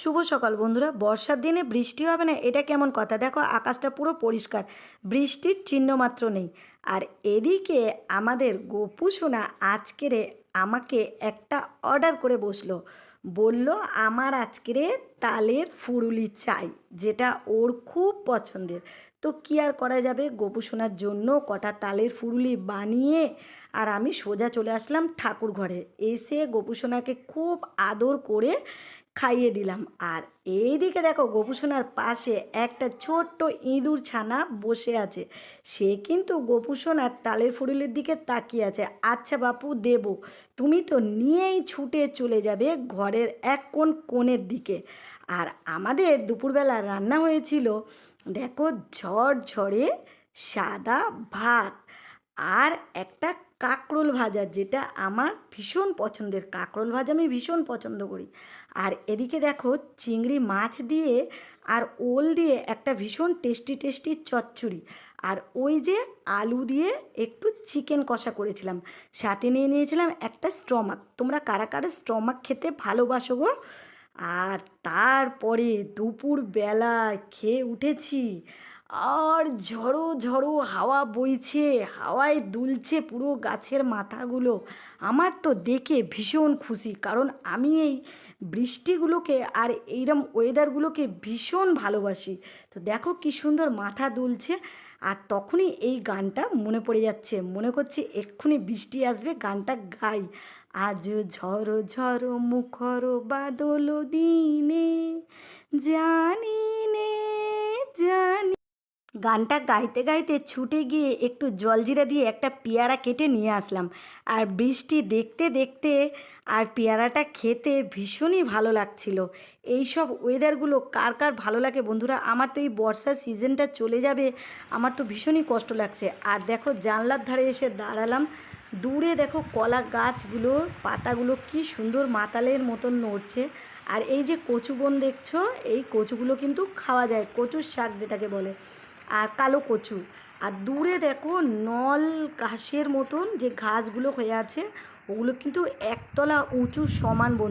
শুভ সকাল বন্ধুরা। বর্ষার দিনে বৃষ্টি হবে না, এটা কেমন কথা? দেখো, আকাশটা পুরো পরিষ্কার, বৃষ্টির চিহ্ন মাত্র নেই। আর এদিকে আমাদের গোপু সোনা আজকেরে আমাকে একটা অর্ডার করে বসল। বলল, আমার আজকেরে তালের ফুরুলি চাই, যেটা ওর খুব পছন্দের। তো কী আর করা যাবে? গোপু সোনার জন্য কটা তালের ফুরুলি বানিয়ে আর আমি সোজা চলে আসলাম ঠাকুর ঘরে। এসে গোপু সোনাকে খুব আদর করে খাইয়ে দিলাম। আর এইদিকে দেখো গোপুসোনার পাশে একটা ছোট্ট ইঁদুর ছানা বসে আছে। সে কিন্তু গোপুসোনার তালের ফুরুলের দিকে তাকিয়ে আছে। আচ্ছা বাপু, দেব, তুমি তো নিয়েই ছুটে চলে যাবে ঘরের এক কোণ কোণের দিকে। আর আমাদের দুপুরবেলা রান্না হয়েছিল, দেখো ঝড় ঝড়ে সাদা ভাত। আর একটা কাঁকরোল ভাজা, যেটা আমার ভীষণ পছন্দের কাঁকরোল ভাজা আমি ভীষণ পছন্দ করি। আর এদিকে দেখো চিংড়ি মাছ দিয়ে আর ওল দিয়ে একটা ভীষণ টেস্টি টেস্টি চচ্চড়ি। আর ওই যে আলু দিয়ে একটু চিকেন কষা করেছিলাম। সাথে নিয়ে নিয়েছিলাম একটা স্টমাক। তোমরা কারা কারা স্টমাক খেতে ভালোবাসো গো? আর তারপরে দুপুর বেলায় খেয়ে উঠেছি। আর ঝড়ো ঝড়ো হাওয়া বইছে, হাওয়ায় দুলছে পুরো গাছের মাথাগুলো। আমার তো দেখে ভীষণ খুশি, কারণ আমি এই বৃষ্টিগুলোকে আর এইরম ওয়েদারগুলোকে ভীষণ ভালোবাসি। তো দেখো কি সুন্দর মাথা দুলছে, আর তখনই এই গানটা মনে পড়ে যাচ্ছে। মনে করছে এক্ষুনি বৃষ্টি আসবে, গানটা গাই। আজ ঝড়ো ঝড়ো মুখর বাদল দিনে, জানি গানটা গাইতে গাইতে ছুটে গিয়ে একটু জলজিরা দিয়ে একটা পেয়ারা কেটে নিয়ে আসলাম। আর বৃষ্টি দেখতে দেখতে আর পেয়ারাটা খেতে ভীষণই ভালো লাগছিল। এই সব ওয়েদারগুলো কার কার ভালো লাগে বন্ধুরা? আমার তো এই বর্ষার সিজনটা চলে যাবে, আমার তো ভীষণই কষ্ট লাগছে। আর দেখো জানলার ধারে এসে দাঁড়ালাম। দূরে দেখো কলা গাছগুলোর পাতাগুলো কি সুন্দর মাতালের মতন নড়ছে। আর এই যে কচু বন দেখছ, এই কচুগুলো কিন্তু খাওয়া যায়, কচুর শাক যেটাকে বলে। আর কালো কচু। আর দূরে দেখো নল ঘাসের মতন যে ঘাসগুলো হয়ে আছে, ওগুলো কিন্তু একতলা উঁচু সমান বন্ধু